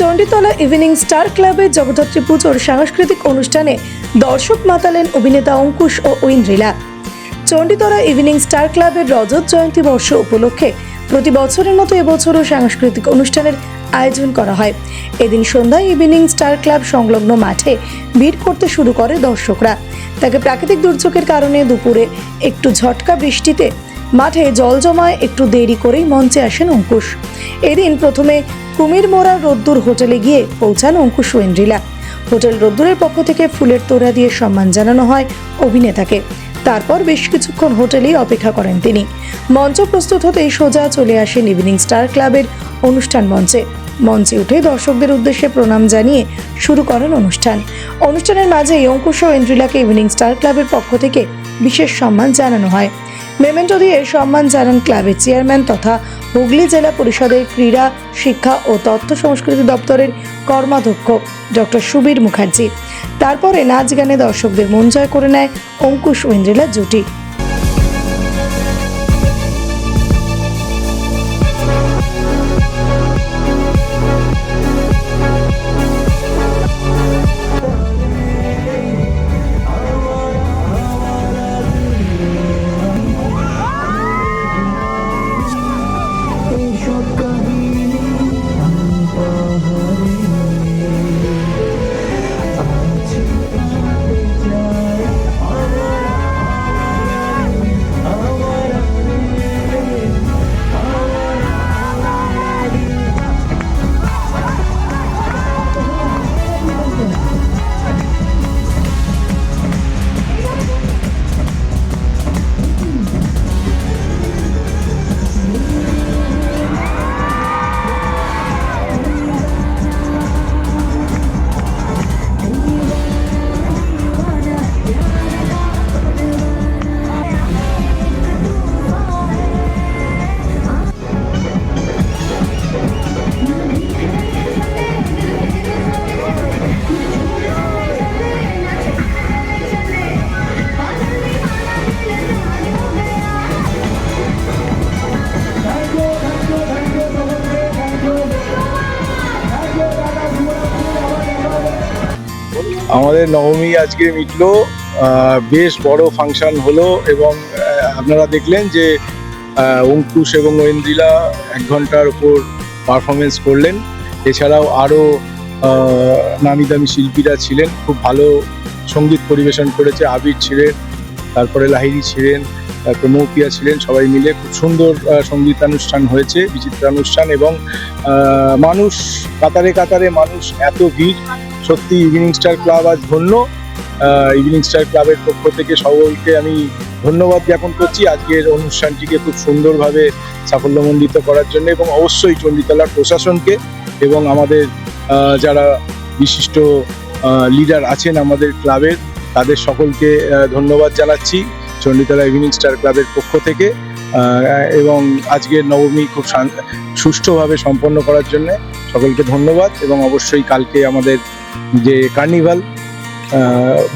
Chanditala evening star ক্লাবের জগদ্ধাত্রী পুজোর সাংস্কৃতিক অনুষ্ঠানে দর্শক মাতালেন অভিনেতা অঙ্কুশ ও ঐন্দ্রিলা। চণ্ডীতলা ইভিনিং স্টার ক্লাবের রজত জয়ন্তী বর্ষ উপলক্ষে প্রতি বছরের মতো এবছরও সাংস্কৃতিক অনুষ্ঠানের আয়োজন করা হয়। এদিন সন্ধ্যায় ইভিনিং স্টার ক্লাব সংলগ্ন মাঠে ভিড় করতে শুরু করে দর্শকরা। তাকে প্রাকৃতিক দুর্যোগের কারণে দুপুরে একটু ঝটকা বৃষ্টিতে মাঠে জল জমায় একটু দেরি করেই মঞ্চে আসেন অঙ্কুশ। এদিন প্রথমে কুমির মোড়া রোদ্দুর হোটেলে গিয়ে পৌঁছান অঙ্কুশ ওয়েন্দ্রিলা হোটেল রোদ্দুরের পক্ষ থেকে ফুলের তোড়া দিয়ে সম্মান জানানো হয় অভিনেতাকে। তারপর বেশ কিছুক্ষণ হোটেলেই অপেক্ষা করেন তিনি। মঞ্চ প্রস্তুত হতেই সোজা চলে আসেন ইভিনিং স্টার ক্লাবের অনুষ্ঠান মঞ্চে। মঞ্চে উঠে দর্শকদের উদ্দেশ্যে প্রণাম জানিয়ে শুরু করেন অনুষ্ঠান। অনুষ্ঠানের মাঝেই অঙ্কুশ ও ইন্দ্রিলাকে ইভিনিং স্টার ক্লাবের পক্ষ থেকে বিশেষ সম্মান জানানো হয়। মেমেন্টো দিয়ে সম্মান জানান ক্লাবের চেয়ারম্যান তথা হুগলি জেলা পরিষদের ক্রীড়া, শিক্ষা ও তথ্য সংস্কৃতি দপ্তরের কর্মাধ্যক্ষ ডক্টর সুবীর মুখার্জি। তারপরে নাচ গানে দর্শকদের মন জয় করে নেয় অঙ্কুশ ঐন্দ্রিলা জুটি। আমাদের নবমী আজকে মিটলো বেশ বড় ফাংশন হলো এবং আপনারা দেখলেন যে অঙ্কুশ এবং ঐন্দ্রিলা এক ঘণ্টার উপর পারফরমেন্স করলেন। এছাড়াও আরও নামি দামি শিল্পীরা ছিলেন, খুব ভালো সংগীত পরিবেশন করেছে আবির ছিলেন তারপরে লাহিরি ছিলেন তারপরে মৌপিয়া ছিলেন, সবাই মিলে খুব সুন্দর সঙ্গীতানুষ্ঠান হয়েছে, বিচিত্রানুষ্ঠান এবং মানুষ কাতারে কাতারে মানুষ এত ভিড় সত্যি ইভিনিং স্টার ক্লাব আজ ধন্য। ইভিনিং স্টার ক্লাবের পক্ষ থেকে সকলকে আমি ধন্যবাদ জ্ঞাপন করছি আজকের অনুষ্ঠানটিকে খুব সুন্দরভাবে সাফল্যমণ্ডিত করার জন্য এবং অবশ্যই চণ্ডীতলার প্রশাসনকে এবং আমাদের যারা বিশিষ্ট লিডার আছেন আমাদের ক্লাবের, তাদের সকলকে ধন্যবাদ জানাচ্ছি চণ্ডীতলা ইভিনিং স্টার ক্লাবের পক্ষ থেকে এবং আজকের নবমী খুব সুষ্ঠুভাবে সম্পন্ন করার জন্য সকলকে ধন্যবাদ এবং অবশ্যই কালকে আমাদের যে কার্নিভাল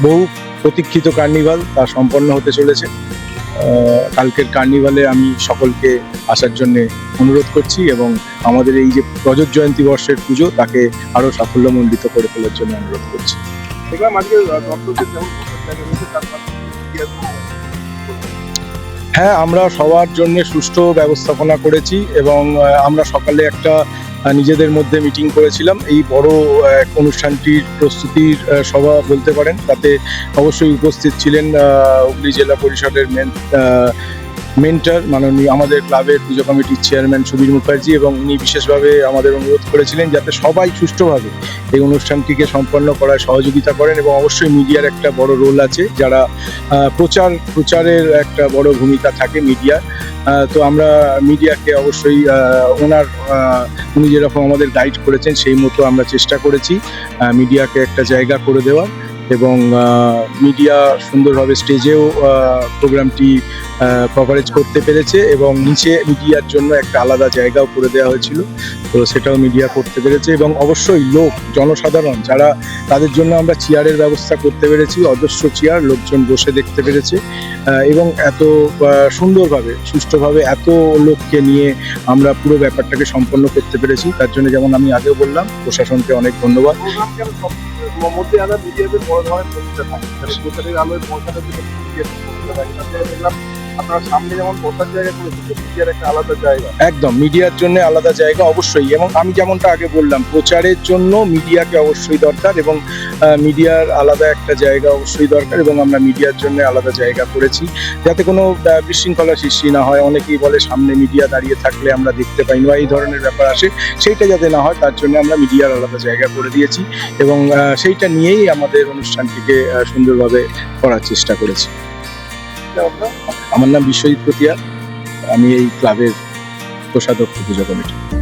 বহু প্রতীক্ষিত কার্নিভাল তা সম্পন্ন হতে চলেছে। কালকের কার্নিভালে আমি সকলকে আসার জন্য অনুরোধ করছি এবং আমাদের এই যে রজত জয়ন্তী বর্ষের পুজো তাকে আরও সাফল্যমণ্ডিত করে তোলার জন্য অনুরোধ করছি। হ্যাঁ আমরা সবার জন্য সুষ্ঠু ব্যবস্থাপনা করেছি এবং আমরা সকালে একটা নিজেদের মধ্যে মিটিং করেছিলাম। এই বড় এক অনুষ্ঠানটির প্রস্তুতির সভা বলতে পারেন। তাতে অবশ্যই উপস্থিত ছিলেন হুগলি জেলা পরিষদের মেন মেন্টার, মাননীয় আমাদের ক্লাবের পুজো কমিটির চেয়ারম্যান সুবীর মুখার্জি এবং উনি বিশেষভাবে আমাদের অনুরোধ করেছিলেন যাতে সবাই সুষ্ঠুভাবে এই অনুষ্ঠানটিকে সম্পন্ন করায় সহযোগিতা করেন এবং অবশ্যই মিডিয়ার একটা বড় রোল আছে। যারা প্রচার, প্রচারের একটা বড় ভূমিকা থাকে মিডিয়া তো আমরা মিডিয়াকে অবশ্যই ওনার উনি যেরকম আমাদের গাইড করেছেন সেই মতো আমরা চেষ্টা করেছি মিডিয়াকে একটা জায়গা করে দেওয়ার। এবং মিডিয়া সুন্দরভাবে স্টেজেও প্রোগ্রামটি কভারেজ করতে পেরেছে এবং নিচে মিডিয়ার জন্য একটা আলাদা জায়গাও করে দেওয়া হয়েছিল। তো সেটাও মিডিয়া করতে পেরেছে এবং অবশ্যই লোক, জনসাধারণ যারা তাদের জন্য আমরা চেয়ারের ব্যবস্থা করতে পেরেছি, অজস্র চেয়ার লোকজন বসে দেখতে পেরেছে এবং এত সুন্দরভাবে, সুষ্ঠুভাবে এত লোককে নিয়ে আমরা পুরো ব্যাপারটাকে সম্পন্ন করতে পেরেছি। তার জন্য যেমন আমি আগেও বললাম, প্রশাসনকে অনেক ধন্যবাদ। মধ্যে মিডিয়াদের বড় ধরনের আলোয় আপনারা সামনে যেমন বসার জায়গা করেছেন মিডিয়ার একটা আলাদা জায়গা। একদম, মিডিয়ার জন্য আলাদা জায়গা অবশ্যই। এবং আমি যেমনটা আগে বললাম, প্রচারের জন্য মিডিয়াকে অবশ্যই দরকার এবং মিডিয়ার আলাদা একটা জায়গা অবশ্যই দরকার এবং আমরা মিডিয়ার জন্য আলাদা জায়গা করেছি। যাতে কোনো বিশৃঙ্খলা সৃষ্টি না হয়। অনেকেই বলে সামনে মিডিয়া দাঁড়িয়ে থাকলে আমরা দেখতে পাই না এই ধরনের ব্যাপার আসে। সেইটা যাতে না হয়, তার জন্য আমরা মিডিয়ার আলাদা জায়গা করে দিয়েছি এবং সেইটা নিয়েই আমাদের অনুষ্ঠানটিকে সুন্দরভাবে করার চেষ্টা করেছি। আমার নাম বিশ্বজিৎ প্রতিয়া আমি এই ক্লাবের কোষাধ্যক্ষ পুজো কমিটি।